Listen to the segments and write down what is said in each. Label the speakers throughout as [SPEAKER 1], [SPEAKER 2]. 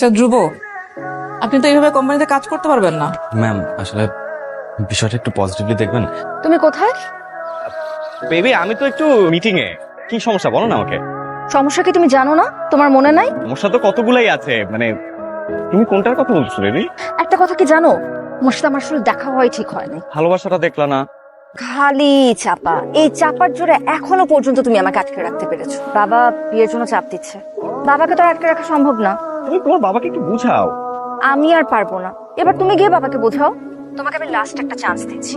[SPEAKER 1] Sir ধ্রুব আপনি তো এইভাবে কোম্পানিতে কাজ করতে পারবেন না।
[SPEAKER 2] ম্যাম আসলে বিষয়টা একটু পজিটিভলি দেখবেন।
[SPEAKER 3] তুমি কোথায়?
[SPEAKER 2] বেবি আমি তো একটু মিটিং এ কি সমস্যা বলো না আমাকে।
[SPEAKER 3] সমস্যা কি তুমি জানো না? তোমার মনে নাই?
[SPEAKER 2] সমস্যা তো কতগুলাই আছে মানে তুমি কোনটার কথা বলছো বেবি
[SPEAKER 3] একটা কথা কি জানো? তোমার সাথে আমার আসলে দেখা হয় ঠিক হয় নাই
[SPEAKER 2] ভালোবাসাটা দেখলা না।
[SPEAKER 3] খালি চাপা। এই চাপার জোরে এখনও পর্যন্ত তুমি আমাকে আটকে রাখতে পেরেছ। বাবা বিয়ের জন্য চাপ দিচ্ছে। বাবাকে তো আর আটকে রাখা সম্ভব না।
[SPEAKER 2] তুমি তোমার বাবাকে একটু বুঝাও।
[SPEAKER 3] আমি আর পারব না। এবার তুমি গিয়ে বাবাকে বোঝাও। তোমাকে আমি লাস্ট একটা চান্স দিচ্ছি।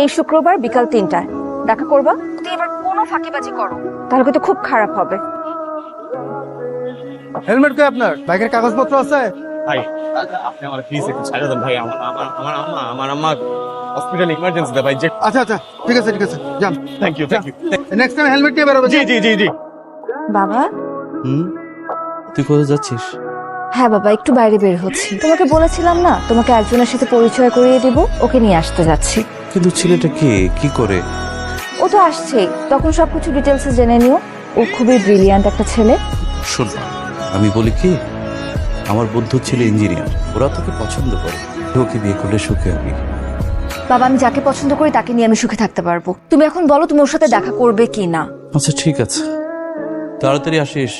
[SPEAKER 3] এই শুক্রবার বিকাল তিনটায়। দেখা করবা? যদি এবার কোনো ফাঁকিবাজি করো। তাহলে কিন্তু খুব খারাপ হবে।
[SPEAKER 4] হেলমেট কই আপনার? বাইকের কাগজপত্র আছে?
[SPEAKER 2] ভাই আপনি আমার প্লিজ একটু ছাড়া দেন ভাই। আমার আমার আম্মা আমার আম্মা হসপিটাল ইমার্জেন্সিতে ভাই যে
[SPEAKER 4] আচ্ছা আচ্ছা ঠিক আছে ঠিক আছে যান।
[SPEAKER 2] Thank you thank you
[SPEAKER 4] next time helmet নিয়ে বেরোবে
[SPEAKER 2] জি জি জি জি।
[SPEAKER 3] বাবা?
[SPEAKER 5] হুম? তুই কোথায় যাচ্ছিস?
[SPEAKER 3] হ্যাঁ বাবা একটু বাইরে বের হচ্ছি। তোমাকে বলেছিলাম না তোমাকে একজনের সাথে পরিচয় করিয়ে দিব ওকে নিয়ে আসতে যাচ্ছি।
[SPEAKER 5] কিন্তু ছেলেটা কে? কি করে?
[SPEAKER 3] ও তো আসছেই। তখন সবকিছু ডিটেলসে জেনে নিও। ও খুবই ব্রিলিয়ান্ট একটা ছেলে।
[SPEAKER 5] শোন আমি বলি কি আমার বন্ধু ছেলে ইঞ্জিনিয়ার ওরা তোকে পছন্দ করে। ওকে বিয়ে করলে সুখে হবি।
[SPEAKER 3] বাবা আমি যাকে পছন্দ করি তাকে নিয়ে আমি সুখে থাকতে পারব। তুমি এখন বলো তুমি ওর সাথে দেখা করবে কি না
[SPEAKER 5] আচ্ছা ঠিক আছে। তাড়াতাড়ি আসিস।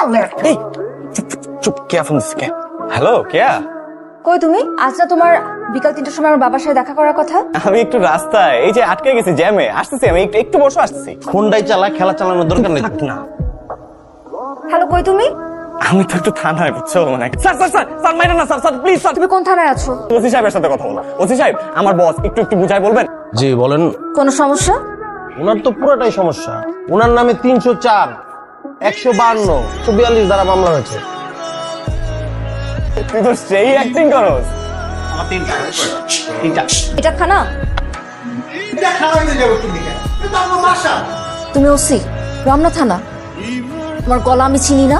[SPEAKER 2] এই চুপ চুপ কে ফোন দিচ্ছে হ্যালো কেয়া?
[SPEAKER 3] কই তুমি? আজ না তোমার বিকাল তিনটার সময় আমার বাবার সাথে দেখা করার কথা?
[SPEAKER 2] আমি একটু রাস্তায় এই যে আটকে গেছি জ্যামে। আসতেছি আমি একটু একটু বসে আসতেছি।
[SPEAKER 6] ফোনটাই চালা খেলা চালানোর দরকার নেই।
[SPEAKER 2] না।
[SPEAKER 3] হ্যালো কই তুমি?
[SPEAKER 2] আমি তো একটু থানায় বুঝছ মানে স্যার স্যার স্যার স্যার মাইরা না স্যার স্যার প্লিজ স্যার।
[SPEAKER 3] তুমি কোন থানায় আছো?
[SPEAKER 2] ওসি সাহেবের সাথে কথা বলো। ওসি সাহেব আমার বস একটু একটু বুঝাই বলবেন?
[SPEAKER 6] জি বলেন।
[SPEAKER 3] কোনো সমস্যা?
[SPEAKER 6] ওনার তো পুরোটাই সমস্যা। ওনার নামে তিনশো চার। একশো বান্ন একশো বিয়াল্লিশ দ্বারা মামলা হয়েছে।
[SPEAKER 2] তুই তো সেই অ্যাক্টিং করস।
[SPEAKER 3] এটা থানা তুমি ওসি রমনা থানা তোমার গলা আমি চিনি না।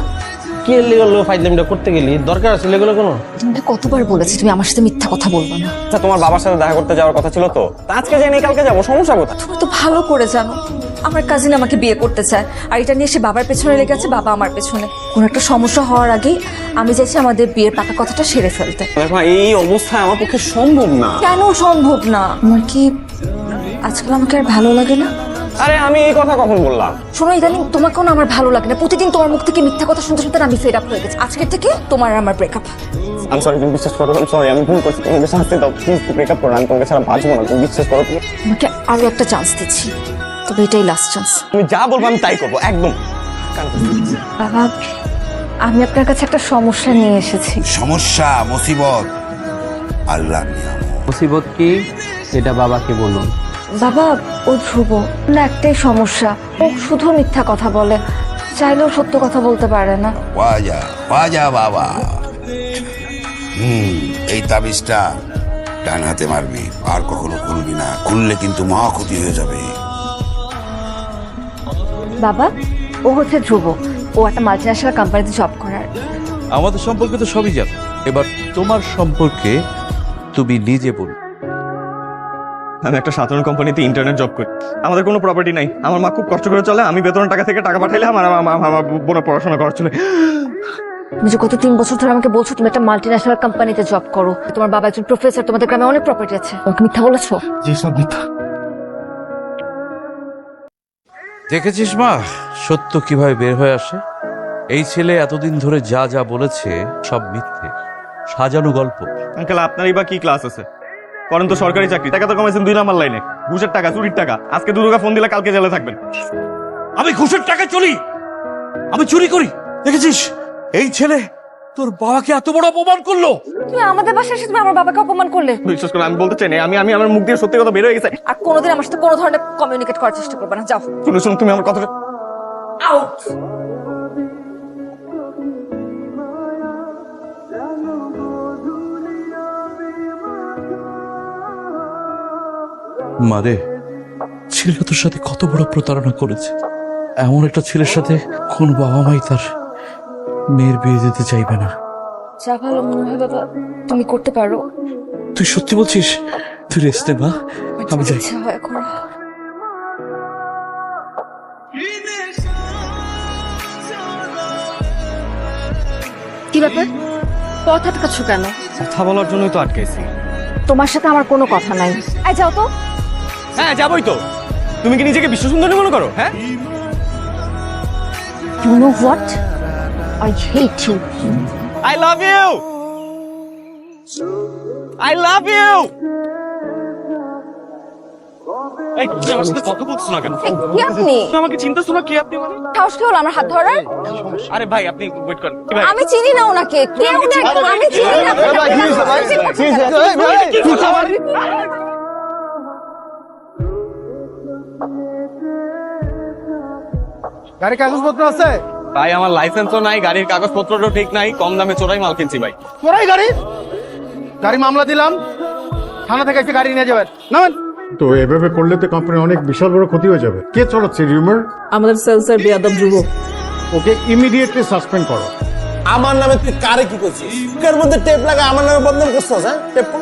[SPEAKER 6] কি লিগাল ফাইজলামটা করতে গেলি? দরকার আছে এগুলো কোনো?
[SPEAKER 3] তোমাকে কতবার বলেছি তুমি আমার সাথে মিথ্যা কথা বলবে না।
[SPEAKER 2] আচ্ছা তোমার বাবার সাথে দেখা করতে যাওয়ার কথা ছিল তো? আজকে যাই নাই কালকে যাব সমস্যা কোথায়?
[SPEAKER 3] তুমি তো ভালো করে জানো। আমার কাজিন আমাকে বিয়ে করতে চায়। আর এটা নিয়ে সে বাবার পেছনে লেগে আছে বাবা আমার পেছনে। কোনো একটা সমস্যা হওয়ার আগেই আমি চাইছি আমাদের বিয়ের পাকা কথাটা সেরে ফেলতে।
[SPEAKER 2] দেখো এই অবস্থায় আমার পক্ষে সম্ভব না।
[SPEAKER 3] কেন সম্ভব না? আমার কি আজকাল আমাকে আর ভালো লাগে না?
[SPEAKER 2] আরে আমি এই কথা কখন বললাম?
[SPEAKER 3] শোনো ইদানিং তোমাকেও না আমার ভালো লাগে না। প্রতিদিন তোমার মুখ থেকে মিথ্যা কথা শুনতে শুনতে আমি ফেড আপ হয়ে গেছি। আজকের থেকে তোমার আর আমার ব্রেকআপ
[SPEAKER 2] আমি সরি তুমি বিশ্বাস করো আমি সরি আমি ভুল করছি। তুমি আমাকে শাস্তি দাও। প্লিজ ব্রেকআপ করো আমি তোমাকে ছাড়া বাঁচবো না। তুমি বিশ্বাস করো তুমি
[SPEAKER 3] তোমাকে আরও একটা চান্স দিচ্ছি। তবে এটাই লাস্ট চান্স
[SPEAKER 2] তুমি যা বলব আমি তাই করব একদম।
[SPEAKER 3] বাবা আমি আপনার কাছে একটা সমস্যা নিয়ে এসেছি।
[SPEAKER 7] সমস্যা মুসিবত। আল্লাহ
[SPEAKER 8] মুসিবত কি? সেটা বাবাকে বলুন।
[SPEAKER 3] বাবা ও ধ্রুব। না একটাই সমস্যা। ও শুধু মিথ্যা কথা বলে। চাইলেও সত্য কথা বলতে পারে না।
[SPEAKER 7] ওয়াজা ওয়াজা বাবা। হুম এই তাবিজটা ডান হাতে মারবি আর কখনো খুলবি না। খুললে কিন্তু মহা ক্ষতি হয়ে যাবে।
[SPEAKER 3] বাবা ও হচ্ছে ধ্রুব। ও একটা মাল্টিন্যাশনাল কোম্পানিতে জব করার।
[SPEAKER 5] আমাদের সম্পর্কে তো সবই জানো। এবার তোমার সম্পর্কে তুমি নিজে বল।
[SPEAKER 2] আমি একটা সাধারণ কোম্পানিতে ইন্টারনেট জব করি। আমাদের কোনো প্রপার্টি নাই। আমার মা খুব কষ্ট করে চলে আমি বেতনের টাকা থেকে টাকা পাঠাইলে আমার আমার আমার বোনের পড়াশোনা করার চলে
[SPEAKER 3] তুমি যে গত তিন বছর ধরে আমাকে বলছো তুমি একটা মাল্টিন্যাশনাল কোম্পানিতে জব করো। তোমার বাবা একজন প্রফেসর তোমাদের গ্রামে অনেক প্রপার্টি আছে। তোমাকে মিথ্যা বলেছ?
[SPEAKER 4] জি সব মিথ্যা
[SPEAKER 5] দেখেছিস মা? সত্য কীভাবে বের হয়ে আসে? এই ছেলে এতদিন ধরে যা যা বলেছে সব মিথ্যে। সাজানো গল্প।
[SPEAKER 2] আঙ্কেল আপনারই বা কি ক্লাস আছে? করেন তো সরকারি চাকরি। টাকা তো কমাইছেন দুই নাম্বার লাইনে ঘুষের টাকা চুরির টাকা। আজকে দুর্গা ফোন দিলে কালকে জেলে থাকবেন।
[SPEAKER 5] আমি ঘুষের টাকা চলি। আমি চুরি করি। দেখেছিস? এই ছেলে তোর বাবাকে এত বড় অপমান করল?
[SPEAKER 3] তুমি আমাদের বাসায় এসে তুমি আমার বাবাকে অপমান করলে?
[SPEAKER 2] বিশ্বাস করে আমি বলতে চাই না আমি আমি আমার মুখ দিয়ে সত্যি কথা বের হয়ে গেছে।
[SPEAKER 3] আর কোনোদিন আমার সাথে কোনো ধরনের কমিউনিকেট করার চেষ্টা করবে না যাও।
[SPEAKER 2] শুনে শুনে তুমি আমার কথাটা
[SPEAKER 3] আউট
[SPEAKER 5] মারে ছেলে তোর সাথে কত বড় প্রতারণা করেছে। এমন একটা ছেলের সাথে কোন বাবা মাই তার মেয়ের বিয়ে দিতে চাইবে না।
[SPEAKER 3] যা ভালো মনে হয় বাবা তুমি করতে পারো।
[SPEAKER 5] তুই সত্যি বলছিস? তুই রেস্ট নে মা। আমি যাই।
[SPEAKER 3] ইচ্ছা হয় করো কি ব্যাপার? পথ আটকাচ্ছ কেন?
[SPEAKER 2] কথা বলার জন্যই তো আটকাইছি
[SPEAKER 3] তোমার সাথে আমার কোনো কথা নাই। আই যাও তো।
[SPEAKER 2] হ্যাঁ যাবই তো। তুমি কি নিজেকে বিশ্ব সুন্দরী মনে করো হ্যাঁ?
[SPEAKER 3] You know what you
[SPEAKER 2] I love you I love you এই তুমি আমার সাথে কথা বলছো না কেন?
[SPEAKER 3] কি আপনি?
[SPEAKER 2] তুমি আমাকে চিন্তাছো না কি আপনি মানে?
[SPEAKER 3] সাহস কি হলো আমার হাত ধরার।
[SPEAKER 2] আরে ভাই আপনি ওয়েট করেন। কি ভাই?
[SPEAKER 3] আমি চিনি না ওনাকে। কে উনি একদম আমি চিনি না?
[SPEAKER 4] গাড়ির কাগজপত্র আছে?
[SPEAKER 2] ভাই আমার লাইসেন্সও নাই গাড়ির কাগজপত্রটাও ঠিক নাই কম দামে চোরাই মাল কিনছি ভাই।
[SPEAKER 4] তোরাই গাড়ি? গাড়ি মামলা দিলাম থানা থেকে এসে গাড়ি নিয়ে যাবেন। নামেন।
[SPEAKER 9] তো এভাবে করলে তো কোম্পানির অনেক বিশাল বড় ক্ষতি হয়ে যাবে। কে চড়াচ্ছে রিউমার
[SPEAKER 1] আমাদের সেলসের বেয়াদব ধ্রুব
[SPEAKER 9] ওকে ইমিডিয়েটলি সাসপেন্ড করো।
[SPEAKER 6] আমার নামে তুই কারে কি করছিস? বুকের মধ্যে টেপ লাগা আমার নামে বদনাম করছিস হ্যাঁ? টেপ কর।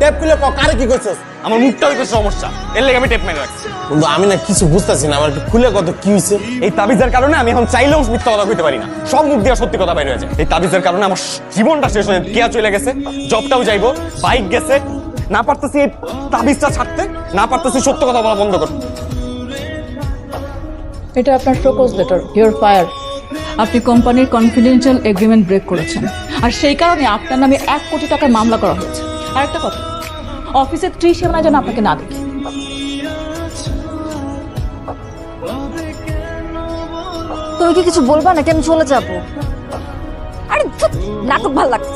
[SPEAKER 6] টেপ খুলে ক কারে কি করছিস?
[SPEAKER 2] আমার মুখটা হইতে সমস্যা। এর লেগে আমি টেপ মেরে রাখছি।
[SPEAKER 6] কিন্তু আমি না কিছু বুঝতেছি না আমার একটু খুলে কত কি হয়েছে
[SPEAKER 2] এই তাবিজের কারণে আমি এখন চাইলেও মিথ্যা কথা কইতে পারি না। সব মুখ দিয়ে সত্যি কথা বাইরে হয়েছে এই তাবিজের কারণে আমার জীবনটা শেষ হয়ে কেয়া চলে গেছে। জবটাও যাইবো বাইক গেছে। না পারতেছি এই তাবিজটা ছাড়তে না পারতেছি সত্য কথা বলা বন্ধ করতে।
[SPEAKER 1] এটা আপনার প্রপোজ লেটার ইউর ফায়ার আপনি কোম্পানির কনফিডেন্সিয়াল এগ্রিমেন্ট ব্রেক করেছেন। আর সেই কারণে আপনার নামে এক কোটি টাকার মামলা করা হয়েছে। আর একটা কথা অফিসের ত্রিসীমানায় যেন আপনাকে না দেখি।
[SPEAKER 3] তুমি কি কিছু বলবা নাকি? আমি চলে যাব। আরে ধুৎ, নাটক ভালো লাগছে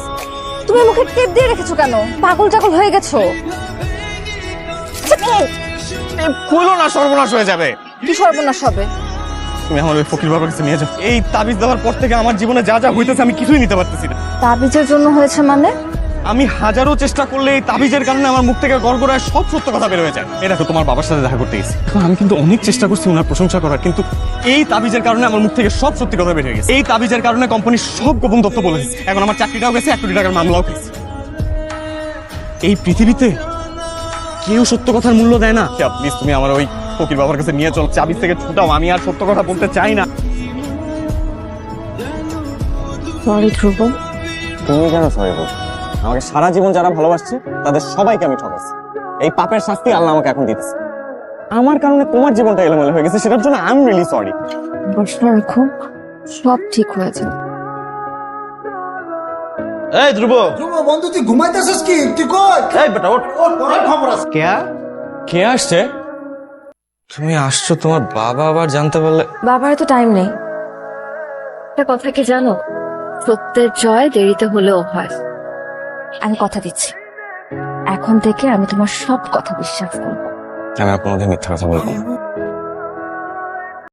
[SPEAKER 3] তুমি মুখে টেপ দিয়ে রেখেছো কেন? পাগল টাগল হয়ে গেছো।
[SPEAKER 2] খুলো না সর্বনাশ হয়ে যাবে।
[SPEAKER 3] কি সর্বনাশ হবে?
[SPEAKER 2] তুমি আমার ওই ফকির বাবার কাছে নিয়ে যাও। এই তাবিজ দেওয়ার পর থেকে আমার জীবনে যা যা হইতেছে আমি কিছুই নিতে পারতেছি না।
[SPEAKER 3] তাবিজের জন্য হয়েছে মানে?
[SPEAKER 2] আমি হাজারো চেষ্টা করলে এই তাবিজের কারণে আমার মুখ থেকে গড়গড়ায় সব সত্য কথা বের হয়ে যায়। এটা তো তোমার বাবার সাথে দেখা করতে গেছি আমি কিন্তু অনেক চেষ্টা করছি ওনার প্রশংসা করার কিন্তু এই তাবিজের কারণে আমার মুখ থেকে সব সত্যি কথা বের হয়ে গেছে। এই তাবিজের কারণে কোম্পানির সব গোপন তথ্য বলে। এখন আমার চাকরিটাও গেছে এক কোটি টাকার মামলাও গেছে এই পৃথিবীতে কেউ সত্য কথার মূল্য দেয় না। প্লিজ তুমি আমার ওই ফকির বাবার কাছে নিয়ে চল। চাবিজ থেকে ছুটাও আমি আর সত্য কথা বলতে চাই না।
[SPEAKER 3] সরি ধ্রুব
[SPEAKER 2] তুমি কেন সরি বল আমাকে সারা জীবন যারা ভালোবাসছে তাদের সবাইকে আমি ঠকাচ্ছি। এই পাপের শাস্তি আল্লাহ আমাকে এখন দিতেছে। আমার কারণে তোমার জীবনটা এলোমেলো হয়ে গেছে সেটার জন্য আই এম রিয়েলি সরি
[SPEAKER 3] প্রশ্ন রাখো সব ঠিক হয়ে যাবে।
[SPEAKER 6] এই ধ্রুব!
[SPEAKER 4] বন্ধু তুই ঘুমাইতেছিস কি? তুই কই?
[SPEAKER 6] এই বেটা ওঠ
[SPEAKER 4] ওর পড়ার খবর আছে।
[SPEAKER 2] কেয়া কে আসছে? তুমি আসছো তোমার বাবা আবার জানতে পারলে।
[SPEAKER 3] বাবার তো টাইম নেই। একটা কথা কি জানো? সত্যের জয় দেরিতে হলেও হয়। আমি কথা দিচ্ছি এখন থেকে আমি তোমার সব কথা বিশ্বাস করব
[SPEAKER 2] আমি আর কোনোদিন মিথ্যা কথা বলব।